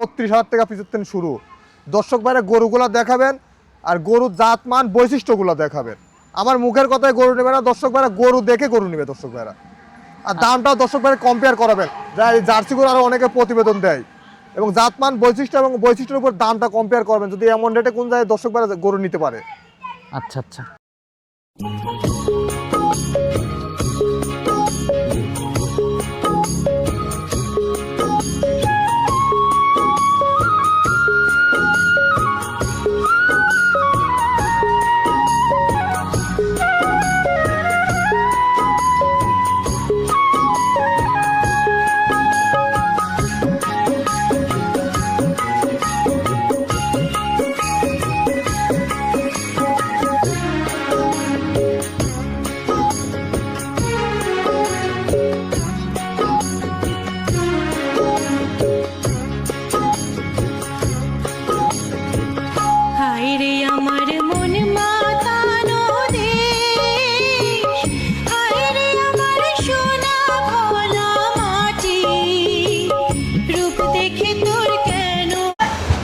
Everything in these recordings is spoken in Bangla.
বত্রিশ হাজার টাকা পিছের থেকে শুরু। দর্শক বাইরে গরুগুলা দেখাবেন আর গরুর জাত মান বৈশিষ্ট্যগুলো দেখাবেন। আমার মুখের কথায় গরু নেবে না দর্শক ভাইরা গরু দেখে গরু নেবে দর্শক ভাইরা। আর দামটাও দর্শক ভাইরা কম্পেয়ার করাবেন। যা এই জার্সি গরু আরও অনেকে প্রতিবেদন দেয়। এবং জাতমান বৈশিষ্ট্য এবং বৈশিষ্ট্যের উপর দামটা কম্পেয়ার করবেন যদি এমন রেটে কোন জায়গায় দর্শক ভাইরা গরু নিতে পারে। আচ্ছা আচ্ছা।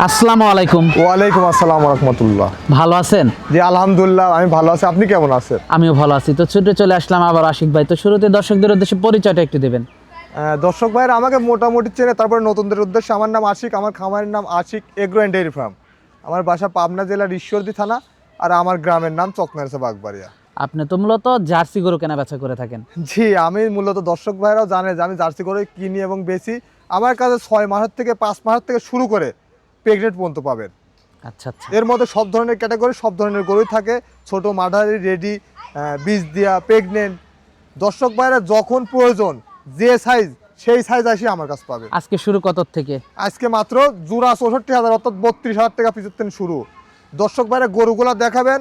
আসসালামু আলাইকুম। ওয়ালাইকুম আসসালাম রহমতুল্লাহ। ভালো আছেন? জি আলহামদুলিল্লাহ আমি ভালো আছি। আপনি কেমন আছেন? আমিও ভালো আছি। তো ছুটে চলে আসলাম আবার আশিক ভাই। তো শুরুতে দর্শকদের উদ্দেশ্যে পরিচয়টা একটু দেবেন। দর্শক ভাইরা আমাকে মোটামুটি চেনে তারপরে নতুনদের উদ্দেশ্যে। আমার নাম আশিক আমার খামারের নাম Ashiq agro and dairy farm. আমার বাসা পাবনা জেলার ঈশ্বরদী থানা আর আমার গ্রামের নাম চকনারসা বাগবাড়িয়া আপনি তো মূলত জার্সি গরু কেনা বেচা করে থাকেন। জি আমি মূলত দর্শক ভাইরাও জানে যে আমি জার্সি করে কিনি এবং বেশি আমার কাছে ছয় মাসের থেকে পাঁচ মাসের থেকে শুরু করে প্রেগনেন্ট পর্যন্ত পাবেন। আচ্ছা আচ্ছা। এর মধ্যে সব ধরনের ক্যাটাগরি সব ধরনের গরুই থাকে। ছোট মাঝারি রেডি বীজ দেওয়া প্রেগনেন্ট দর্শক ভাইরা যখন প্রয়োজন যে সাইজ সেই সাইজ আসি আমার কাছে পাবে। আজকে শুরু কত থেকে? আজকে মাত্র জোড়া চৌষট্টি হাজার অর্থাৎ বত্রিশ হাজার টাকা থেকে শুরু। দর্শক ভাইরা গরুগুলা দেখাবেন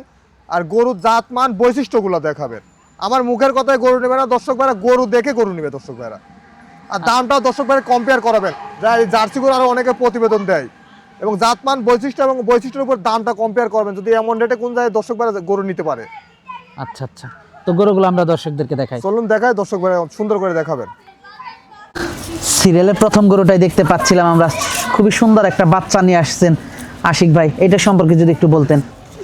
আর গরুর জাত মান বৈশিষ্ট্যগুলো দেখাবেন। আমার মুখের কথায় গরু নেবে না দর্শক ভাইরা গরু দেখে গরু নেবে দর্শক ভাইরা। আর দামটাও দর্শক ভাইরা কম্পেয়ার করাবেন। জার্সি গরু আরও অনেকে প্রতিবেদন দেয়। এবং জাতমান বৈশিষ্ট্য এবং বৈশিষ্ট্যের উপর দামটা কম্পেয়ার করবেন। যদি এমন রেটে কোন জায়গায় দর্শক ভাইরা গরু নিতে পারে। আচ্ছা আচ্ছা। তো গরুগুলো আমরা দর্শকদেরকে দেখাই। চলুন দেখায় দর্শক ভাইরা সুন্দর করে দেখাবেন। সিরিয়ালের প্রথম গরুটাই দেখতে পাচ্ছিলাম আমরা। খুবই সুন্দর একটা বাচ্চা নিয়ে আসছেন আশিক ভাই। এটা সম্পর্কে যদি একটু বলতেন।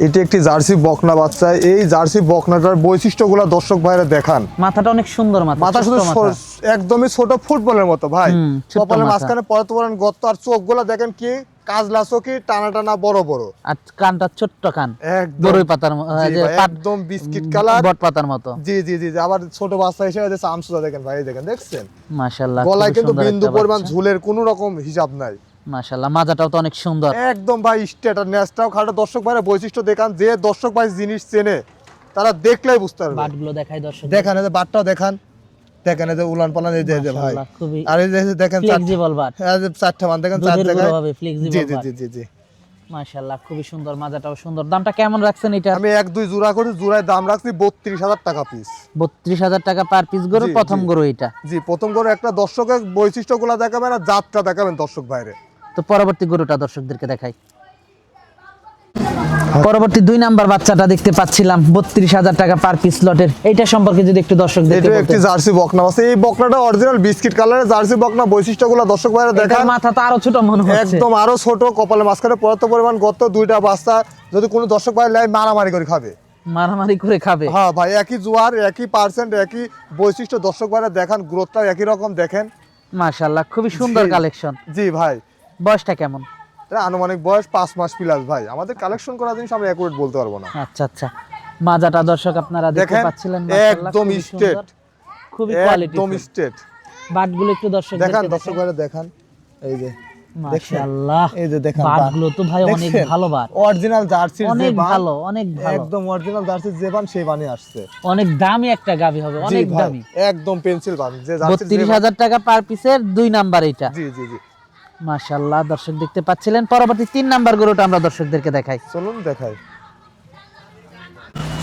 এটি একটি জার্সি বকনা বাচ্চা। এই জার্সি বকনাটার বৈশিষ্ট্যগুলো দর্শক ভাইরা দেখান। মাথাটা অনেক সুন্দর মাথা মাথা শুধু একদমই ছোট ফুটবলের মতো ভাই। কপালের। মাঝখানে পরত পরেন গর্ত আর চোখগুলো দেখেন কি কাজলা চোখি টানা টানা বড় বড়। আর কানটা ছোট্ট কান বড়ই পাতার একদম বিস্কিট কালার। বট পাতার মতো। জি জি জি আবার ছোট বাচ্চা হিসেবে যে আমসুদা দেখেন ভাই দেখেন দেখছেন? মাশাআল্লাহ গলায় কিন্তু বিন্দু পরিমাণ ঝুলের কোনো রকম হিসাব নাই। মাশাআল্লাহ মাজাটাও তো অনেক সুন্দর। একদম ভাই স্টেট আর ন্যাসটাও খাটো দর্শক ভাইরা বৈশিষ্ট্য দেখান যে দর্শক ভাই জিনিস চেনে তারা দেখলেই বুঝতে পারবে। বাটগুলো দেখাই দর্শক দেখান এই বাটটাও দেখান। দেখেন এই যে উলান পালান এই যে ভাই। আর এই যে দেখেন ফ্লেক্সিবল যে চারটা মান দেখেন চার জায়গায় ফ্লেক্সিবল জি জি জি জি মাশাআল্লাহ খুবই সুন্দর মাজাটাও সুন্দর। দামটা কেমন রাখছেন এটা আমি এক দুই জোড়া করে জোড়ায় দাম রাখছি বত্রিশ হাজার টাকা পিস বত্রিশ হাজার টাকা পার পিস গরু প্রথম গরু এটা। জি প্রথম করে একটা দর্শকের বৈশিষ্ট্যগুলো দেখাবেন আর জাতটা দেখাবেন দর্শক বাইরে। তো পরবর্তী গরুটা দর্শকদেরকে দেখাই। পরবর্তী দুই নাম্বার বাচ্চাটা দেখতে পাচ্ছিলাম বত্রিশ হাজার টাকা পার পিস লটের এইটা সম্পর্কে যদি একটু এটা একটি জার্সি বকনা আছে এই বকনাটা অরিজিনাল বিস্কিট কালারের জার্সি বকনা বৈশিষ্ট্যগুলো দর্শক এটার দেখান। মাথা তো আরও ছোট মনে হচ্ছে। একদম আরও ছোট কপালের মাঝখানে পর্যাপ্ত পরিমাণ গত দুইটা বাচ্চা। যদি কোনো দর্শক ভাই লাই মারামারি করে খাবে। মারামারি করে খাবে। হ্যাঁ ভাই একই জোয়ার একই পার্সেন্ট একই বৈশিষ্ট্য। দর্শক ভাইরা দেখান গ্রোথটাও একই রকম দেখেন। মাশাআল্লাহ খুবই সুন্দর কালেকশন জি ভাই। বয়সটা কেমন? এটা আনুমানিক বয়স পাঁচ মাস প্লাস ভাই। আমাদের কালেকশন করা জিনিস আমরা অ্যাকুরেট বলতে পারব না। আচ্ছা আচ্ছা। মাজাটা দর্শক আপনারা দেখতে পাচ্ছিলেন একদম straight। খুবই কোয়ালিটি একদম স্টেট বাটগুলো একটু দর্শক দেখান দর্শক ভাইরা দেখান। এই যে মাশাআল্লাহ। এই যে দেখেন বাটগুলো তো ভাই অনেক ভালো বাট অরিজিনাল জার্সির যে অনেক ভালো অনেক ভালো। একদম অরিজিনাল জার্সির যে বান সেই বানে আসছে। অনেক দামি একটা গাভি হবে অনেক দামি। একদম পেন্সিল বান যে হাজার টাকা পার পিসের দুই নাম্বার এটা জি জি জি। মাশাল্লাহ দর্শক দেখতে পাচ্ছিলেন। পরবর্তী তিন নাম্বার গরুটা আমরা দর্শকদেরকে দেখাই। চলুন দেখাই।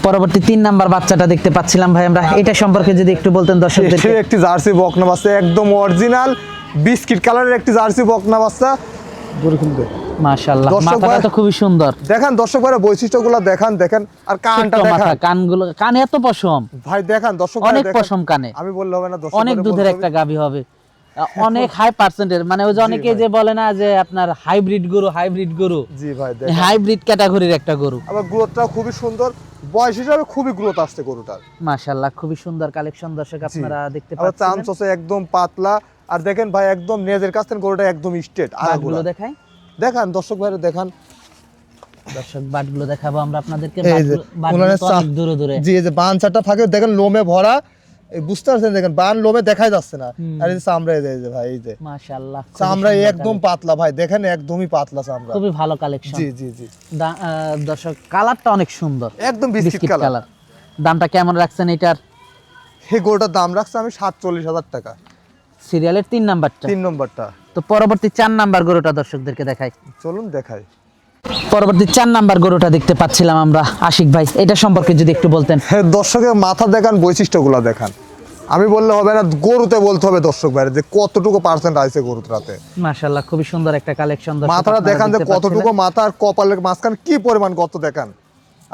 পরবর্তী তিন নাম্বার বাচ্চাটা দেখতে পাচ্ছিলাম ভাই আমরা। এটা সম্পর্কে যদি একটু বলতেন দর্শকদেরকে। এটি একটি জার্সি বকনা বাচ্চা একদম অরিজিনাল বিস্কিট কালারের একটি জার্সি বকনা বাচ্চা। গরু কিনবে। দর্শক মাথাটা তো খুবই সুন্দর। দেখান দর্শক ভাইরা বৈশিষ্ট্যগুলো দেখান দেখেন আর কানটা মাথা কানগুলো কানে এত পশম। ভাই দেখান দর্শক অনেক পশম কানে। আমি বললে হবে না দর্শক অনেক দুধের একটা। গাভি হবে। অনেক হাই পার্সেন্টের মানে ওই যে অনেকে যে বলে না যে আপনার হাইব্রিড গরু হাইব্রিড গরু। জি ভাই হাইব্রিড ক্যাটাগরির একটা গরু। আবার গ্রোথটা খুবই সুন্দর। বয়স হিসাবে খুবই গ্রোথ আসছে গরুটার। মাশাআল্লাহ খুবই সুন্দর কালেকশন দর্শক আপনারা দেখতে আবার চাম পাচ্ছেন চষে একদম পাতলা। আর দেখেন ভাই একদম নেজের কাছ থেকে গরুটা একদম স্ট্রেট বাটগুলো আগাগুলো দেখাই। দেখান দর্শক ভাইরা দেখান। দর্শক বাটগুলো দেখাবো আমরা আপনাদেরকে। বাটগুলো- দূরে দূরে। জি এই যে বান চারটা থাকে দেখেন লোমে ভরা। বুঝতে পারছেন দেখেন বান লোমে দেখাই যাচ্ছে না। আর এই চামড়া এই যে ভাই এই যে। মাশাআল্লাহ চামড়া একদম পাতলা ভাই দেখেন একদমই পাতলা চামড়া। খুবই ভালো কালেকশন জি জি জি। দর্শক কালারটা অনেক সুন্দর। একদম বিস্কিট কালার দামটা কেমন রাখছেন এটার? এই দাম রাখছে আমি সাতচল্লিশ হাজার টাকা। সিরিয়ালের তিন নাম্বারটা। তিন নম্বরটা। তো পরবর্তী চার নাম্বার গরুটা দর্শকদেরকে দেখাই। চলুন দেখাই। পরবর্তী চার নাম্বার গরুটা দেখতে পাচ্ছিলাম আমরা। আশিক ভাই এটা সম্পর্কে যদি একটু বলতেন। হ্যাঁ দর্শকের মাথা দেখান বৈশিষ্ট্যগুলো দেখান। আমি বললে হবে না গরুতে বলতে হবে দর্শক বাইরে যে কতটুকু পার্সেন্ট আছে গরুটাতে। মাশাআল্লাহ খুবই সুন্দর একটা কালেকশন মাথাটা দেখান যে কতটুকু মাথা আর কপালের মাঝখান কি পরিমাণ গর্ত দেখান।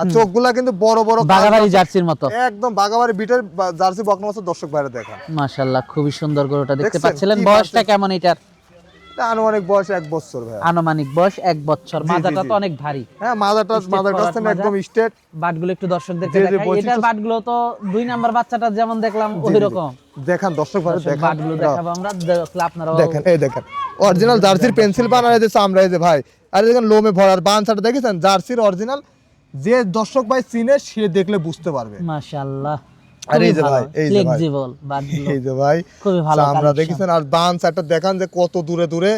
আর চোখগুলা কিন্তু বড় বড় বাগাবাড়ি জার্সির মতো। একদম বাগাবাড়ি বিটের জার্সি বকনা দর্শক বাইরে দেখান। মাশাআল্লাহ খুবই সুন্দর গরুটা দেখতে? পাচ্ছিলেন। বয়সটা কেমন এটার? এটা আনুমানিক বয়স এক বছর ভাই আনুমানিক বয়স এক বছর। মাজাটা তো অনেক ভারী। হ্যাঁ কাছ। একদম স্ট্রেট বাটগুলো একটু দর্শকদেরকে যে যে দেখাই। এটার বাটগুলো তো দুই নাম্বার বাচ্চাটা যেমন দেখলাম ওই রকম দেখান দর্শক দেখান। বাটগুলো দেখাবো আমরা। আপনারা দেখেন এই দেখেন। অরিজিনাল জার্সির পেন্সিল বান আর এই যে এই যে ভাই। আর দেখেন লোমে ভরার বানসাটা দেখেছেন? জার্সির অরিজিনাল যে দর্শক ভাই চিনে সে দেখলে বুঝতে পারবে। মাশাআল্লাহ। আর এই যে ভাই, এই যে ভাই। এই যে ভাই আমরা দেখেছেন আর বান চারটা দেখান যে কত দূরে দূরে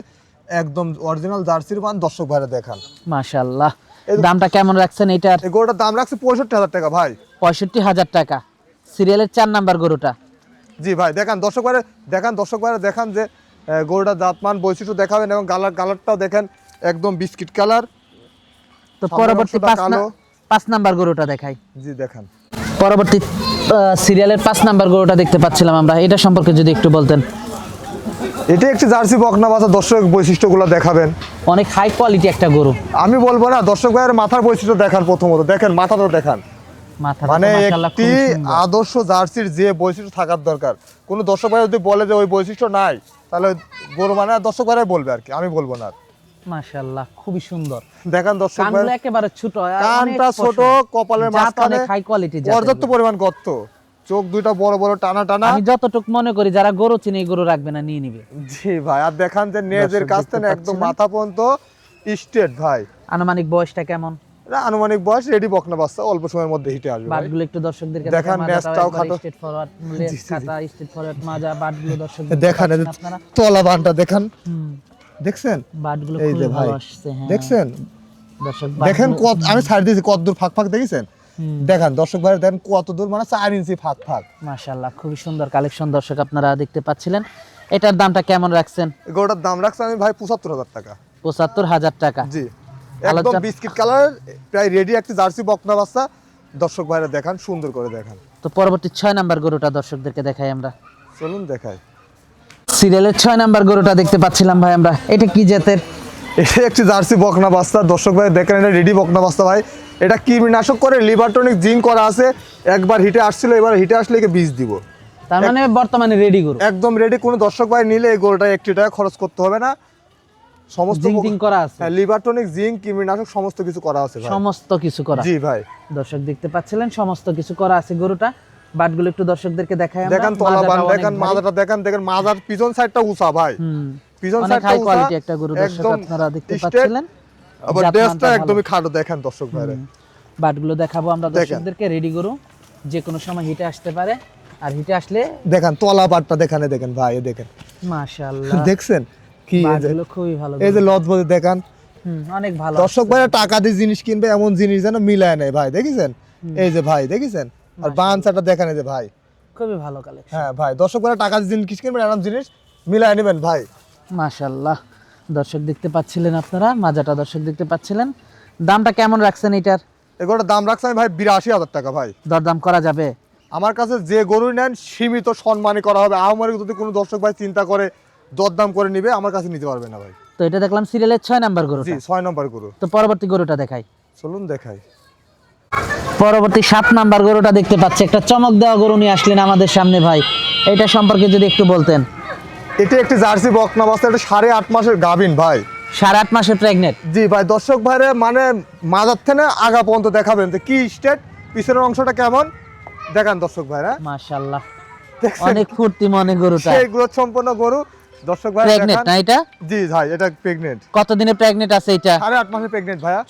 একদম অরিজিনাল জার্সির বান দর্শক ভাইরা দেখান। মাশাআল্লাহ। দামটা কেমন রাখছেন এটার? এই গরুটার দাম রাখছে পঁয়ষট্টি হাজার টাকা ভাই। পঁয়ষট্টি হাজার টাকা। সিরিয়ালের চার নাম্বার গরুটা। জি ভাই দেখান দর্শক ভাইরা দেখান দর্শক ভাইরা দেখান যে আহ, গরুটার জাতমান বৈশিষ্ট্য দেখাবেন এবং কালার কালারটাও দেখেন একদম বিস্কিট কালার। তো পরবর্তী। পাঁচ নাম্বার গরুটা দেখাই। জি দেখান। পরবর্তী সিরিয়ালের পাঁচ নাম্বার গরুটা দেখতে পাচ্ছিলাম আমরা। এটা সম্পর্কে যদি একটু বলতেন। এটি একটি জার্সি বকনা বাচ্চা দর্শক বৈশিষ্ট্যগুলো দেখাবেন। অনেক হাই কোয়ালিটি একটা গরু। আমি বলব না দর্শক ভাইয়ের মাথার বৈশিষ্ট্য দেখান প্রথমত। দেখেন মাথাটা দেখান। মানে একটি আদর্শ জার্সির যে বৈশিষ্ট্য থাকার দরকার। কোনো দর্শক ভাই যদি বলে যে ওই বৈশিষ্ট্য নাই তাহলে গরু মানে দর্শক ভাইরাই বলবে আর কি আমি বলব না। মাশাআল্লাহ খুবই সুন্দর। দেখান দর্শক কানগুলো একেবারে ছোট কানটা ছোট কপালের মাঝখানে হাই কোয়ালিটি পর্যাপ্ত পরিমাণ গর্ত। চোখ দুইটা বড় বড় টানা টানা। আমি যতটুক মনে করি যারা গরু চিনি গরু রাখবে না নিয়ে নিবে। জি ভাই আর দেখান যে নেজের দর্শক কাছ থেকে একদম মাথা পর্যন্ত স্টেট ভাই। আনুমানিক বয়সটা কেমন? আনুমানিক বয়স রেডি বকনা বাচ্চা অল্প সময়ের মধ্যে হিটে আসবে বাটগুলো একটু দর্শকদেরকে দেখান, খাটো। Straight forward. কাটা স্ট্রেট ফরওয়ার্ড মাজা বাটগুলো দর্শক দেখান তলা বানটা দেখান। দেখছেন? বাটগুলো এই যে ভাই হ্যাঁ। দেখছেন? দেখেন কত আমি ছাড় দিয়েছি কত দূর ফাঁক ফাঁক দেখেছেন। দেখান দর্শক ভাই দেখেন কত দূর মানে চার ইঞ্চি ফাঁক ফাঁক। মাশাআল্লাহ খুবই সুন্দর কালেকশন দর্শক আপনারা দেখতে পাচ্ছিলেন। এটার দামটা কেমন রাখছেন? গরুটার দাম রাখছি আমি ভাই পঁচাত্তর হাজার টাকা। পঁচাত্তর হাজার টাকা। জি। একদম বিস্কিট কালার প্রায় রেডি একটি জার্সি বকনা বাচ্চা। দর্শক ভাইরা দেখান সুন্দর করে দেখান। তো পরবর্তী ছয় নাম্বার গরুটা দর্শকদেরকে দেখাই আমরা। চলুন দেখাই। সিরিয়ালের ছয় নাম্বার গরুটা দেখতে পাচ্ছিলাম ভাই আমরা। এটা কি জাতের? এটা একটি জার্সি বকনা বাচ্চা। দর্শক ভাই দেখেন এটা রেডি বকনা বাচ্চা ভাই। এটা কীটনাশক করে লিভারটনিক জিঙ্ক করা আছে। একবার হিটে আসছিল এবার হিটে আসলে একে বীজ দিব। তার মানে বর্তমানে রেডি গরু। একদম রেডি কোনো দর্শক ভাই নিলে এই গরুটা একটি টাকা খরচ করতে হবে না। সমস্ত জিং জিং করা আছে। হ্যাঁ লিভারটনিক জিঙ্ক কীটনাশক সমস্ত কিছু করা আছে সমস্ত কিছু করা জি ভাই। দর্শক দেখতে পাচ্ছিলেন সমস্ত কিছু করা আছে গরুটা। বাটগুলো একটু দর্শকদেরকে দেখাই দেখেন তলা বান দেখেন মাজাটা দেখেন দেখেন মাজার পিছন সাইডটা উঁচা ভাই। পিছন সাইডটা উঁচা কোয়ালিটি একটা গরু দর্শক আপনারা দেখতে পাচ্ছিলেন। আবার ড্রেসটা একদমই খাটো দেখেন দর্শক ভাইরা। বাটগুলো দেখাবো আমরা দর্শকদেরকে রেডি গরু যে কোনো সময় হিটে আসতে পারে। আর হিটে আসলে দেখেন তলা পাটটা দেখেন দেখেন ভাই দেখেন। মাশাআল্লাহ। দেখছেন? কি খুবই ভালো এই যে। লদবদে দেখান। অনেক ভালো দর্শক ভাইরা টাকা দিয়ে জিনিস কিনবে এমন জিনিস যেন মিলায় নেয় ভাই দেখেছেন? এই যে ভাই দেখেছেন? আর বানসাটা দেখেন এই যে ভাই। খুবই ভালো কালেকশন হ্যাঁ ভাই দর্শক ভাইরা টাকা দিন জিনিস কিনবেন এরকম জিনিস মিলায় নেবেন ভাই। মাশাআল্লাহ। দর্শক দেখতে পাচ্ছিলেন আপনারা মাজাটা দর্শক দেখতে পাচ্ছিলেন। দামটা কেমন রাখছেন এটার? এগুলোর দাম রাখছে আমি ভাই বিরাশি হাজার টাকা ভাই। দরদাম করা যাবে? আমার কাছে যে গরু নেন সীমিত সম্মানই করা হবে। আমার যদি কোনো দর্শক ভাই চিন্তা করে দরদাম করে নিবে আমার কাছে নিতে পারবে না ভাই। তো এটা দেখলাম সিরিয়ালের ছয় নাম্বার গরু জি ছয় নম্বর গরু। তো পরবর্তী গরুটা দেখাই। চলুন দেখাই। পরবর্তী সাত নাম্বার গরুটা দেখতে পাচ্ছি। একটা চমক দেওয়া গরু নিয়ে আসলেন আমাদের সামনে ভাই। এটা সম্পর্কে যদি একটু বলতেন। এটি একটি জার্সি বকনা বাচ্চা এটা সাড়ে আট মাসের গাভিন ভাই। সাড়ে আট মাসে প্রেগনেন্ট জি ভাই দর্শক ভাইরে মানে মাজার থেকে আগা পর্যন্ত দেখাবেন তো কি স্টেট পিছনের অংশটা কেমন? দেখান দর্শক ভাইরা। মাশাল্লাহ? অনেক ফুর্তি মনে গরুটা। সেই গ্রোথ সম্পন্ন গরু। দর্শক ভাই প্রেগনেন্ট না এটা? জি ভাই এটা প্রেগনেন্ট কতদিনে প্রেগনেন্ট আছে এটা? সাড়ে আট মাসে প্রেগনেন্ট ভাইয়া।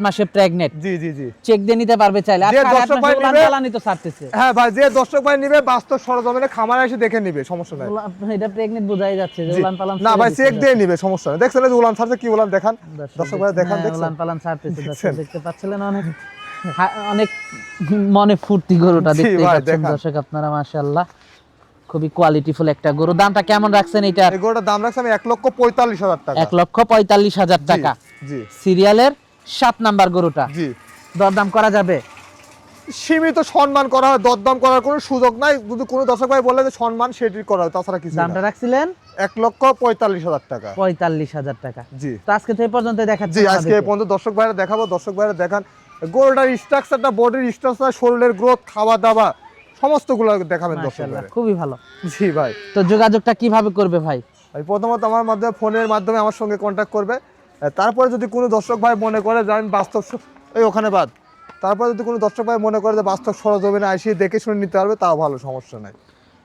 মাসে প্রেগনেন্ট জি জি জি। চেক দিয়ে নিতে পারবে চাইলে। আর দর্শক ভাই নিবে- পালানই তো ছাড়তেছে। হ্যাঁ ভাই যে দর্শক ভাই নিবে বাস্তব সরজমিনে খামারে এসে দেখে নিবে সমস্যা নাই। এটা প্রেগনেন্ট বোঝাই যাচ্ছে যে উলান পালান না ভাই চেক দিয়ে নিবে সমস্যা নেই। দেখছেন যে উলান ছাড়ছে কি উলান দেখান? দর্শক ভাই দেখান হ্যাঁ, দেখছেন। উলান পালান ছাড়তেছে দর্শক? দেখতে পাচ্ছিলেন অনেক। অনেক মনে ফুর্তি গরুটা দেখতে পাচ্ছেন। দর্শক আপনারা মাশাআল্লাহ। খুবই কোয়ালিটিফুল একটা গরু। দামটা কেমন রাখছেন এটার এই গরুটার দাম রাখছে আমি এক লক্ষ পঁয়তাল্লিশ হাজার টাকা। এক লক্ষ পঁয়তাল্লিশ হাজার টাকা। জি। সিরিয়ালের সাত নাম্বার গরুটা। জি। দরদাম করা যাবে? সীমিত সম্মান করা হয় দরদাম করার কোনো সুযোগ নাই। যদি কোনো দর্শক ভাই বলে যে সম্মান সেটি করা হয় তাছাড়া কিছু দামটা রাখছিলেন? এক লক্ষ পঁয়তাল্লিশ হাজার টাকা। পঁয়তাল্লিশ হাজার টাকা। জি। তো আজকে তো এই পর্যন্ত দেখাচ্ছি জি আজকে এই পর্যন্ত দর্শক ভাইরা দেখাবো দর্শক ভাইরা দেখান। গরুটার স্ট্রাকচারটা বডির স্ট্রাকচার শরীরের গ্রোথ খাওয়া দাওয়া সমস্তগুলো দেখাবেন খুবই ভালো। জি ভাই। তো যোগাযোগটা কীভাবে করবে ভাই? ভাই প্রথমত আমার মাধ্যমে ফোনের মাধ্যমে আমার সঙ্গে কন্ট্যাক্ট করবে। তারপরে যদি কোনো দর্শক ভাই মনে করে যে আমি বাস্তব এই ওখানে বাদ। তারপরে যদি কোনো দর্শক ভাই মনে করে যে বাস্তব সরজমিনে আসিয়ে দেখে শুনে নিতে পারবে তাও ভালো সমস্যা নাই।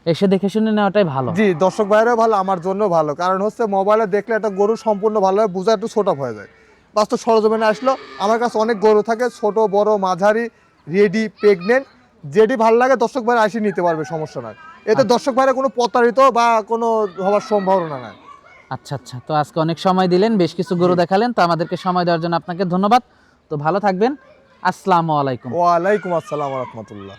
এসে দেখে শুনে নেওয়াটাই ভালো। জি দর্শক ভাইরাও ভালো আমার জন্য ভালো। কারণ হচ্ছে মোবাইলে দেখলে একটা গরু সম্পূর্ণ ভালোভাবে বোঝা একটু ছোট হয়ে যায়। বাস্তব সরজমিনে আসলো আমার কাছে অনেক গরু থাকে ছোট বড় মাঝারি রেডি প্রেগনেন্ট যেটি ভালো লাগে দর্শক ভাইরা আসি নিতে পারবে সমস্যা নয় এতে দর্শক ভাইরা কোনো প্রতারিত বা কোনো হওয়ার সম্ভাবনা নাই। আচ্ছা আচ্ছা। তো আজকে অনেক সময় দিলেন বেশ কিছু গরু দেখালেন তো আমাদেরকে সময় দেওয়ার জন্য আপনাকে ধন্যবাদ। তো ভালো থাকবেন। আসসালামু আলাইকুম। ওয়ালাইকুম আসসালাম রহমতুল্লাহ।